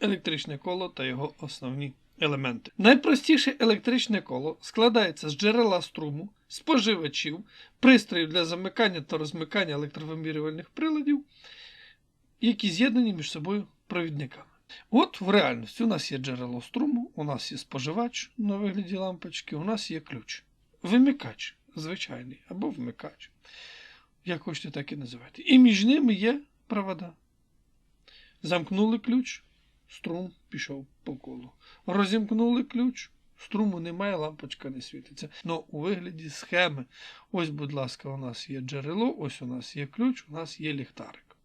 електричне коло та його основні елементи. Найпростіше електричне коло складається з джерела струму, споживачів, пристроїв для замикання та розмикання електровимірювальних приладів, які з'єднані між собою провідниками. От в реальності у нас є джерело струму, у нас є споживач на вигляді лампочки, у нас є ключ. Вимикач звичайний або вмикач. Як хочете, так і називайте. І між ними є провода. Замкнули ключ, струм пішов по колу. Розімкнули ключ, струму немає, лампочка не світиться. Ну, у вигляді схеми. Ось, будь ласка, у нас є джерело, ось у нас є ключ, у нас є ліхтарик.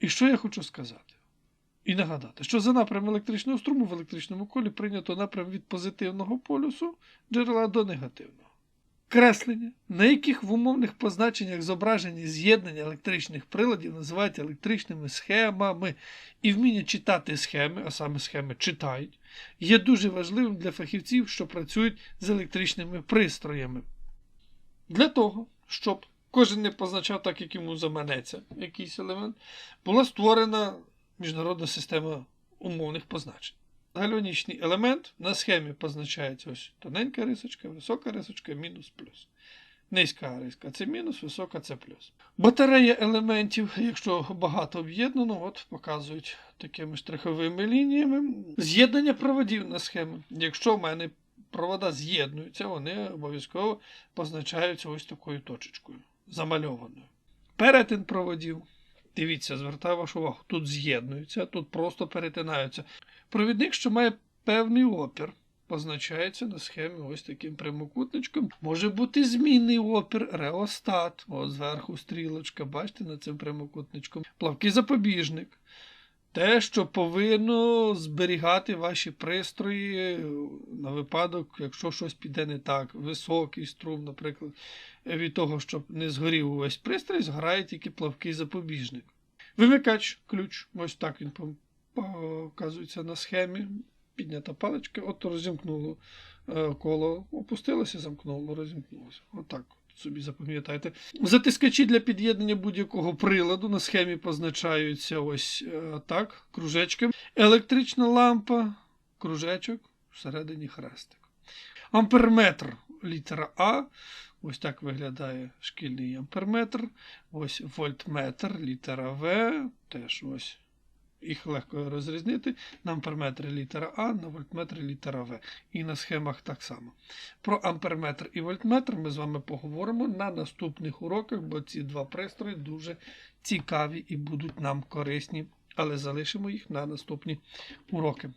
І що я хочу сказати? І нагадати, що за напрям електричного струму в електричному колі прийнято напрям від позитивного полюсу джерела до негативного. Креслення, на яких в умовних позначеннях зображені з'єднання електричних приладів, називають електричними схемами. І вміння читати схеми, а саме схеми читають, є дуже важливим для фахівців, що працюють з електричними пристроями. Для того, щоб кожен не позначав так, як йому заманеться якийсь елемент, була створена міжнародна система умовних позначень. Гальванічний елемент на схемі позначається ось тоненька рисочка, висока рисочка, мінус плюс. Низька риска це мінус, висока це плюс. Батарея елементів, якщо багато об'єднано, от показують такими штриховими лініями. З'єднання проводів на схемі. Якщо в мене провода з'єднуються, вони обов'язково позначаються ось такою точечкою, замальованою. Перетин проводів. Дивіться, звертаю вашу увагу, тут з'єднуються, тут просто перетинаються. Провідник, що має певний опір, позначається на схемі ось таким прямокутничком. Може бути змінний опір, реостат. Ось зверху стрілочка, бачите, над цим прямокутничком. Плавкий запобіжник. Те, що повинно зберігати ваші пристрої на випадок, якщо щось піде не так. Високий струм, наприклад, від того, щоб не згорів увесь пристрій, згорає тільки плавкий запобіжник. Вимикач, ключ, ось так він показується на схемі. Піднята паличка, от розімкнуло е, коло, опустилося, замкнуло, розімкнулося. Отак от собі запам'ятайте. Затискачі для під'єднання будь-якого приладу на схемі позначаються ось е, так, кружечком. Електрична лампа, кружечок, всередині хрестик. Амперметр літера А. Ось так виглядає шкільний амперметр. Ось вольтметр, літера В. Теж ось їх легко розрізнити. На амперметри літера А, на вольтметри літера В. І на схемах так само. Про амперметр і вольтметр ми з вами поговоримо на наступних уроках, бо ці два пристрої дуже цікаві і будуть нам корисні, але залишимо їх на наступні уроки.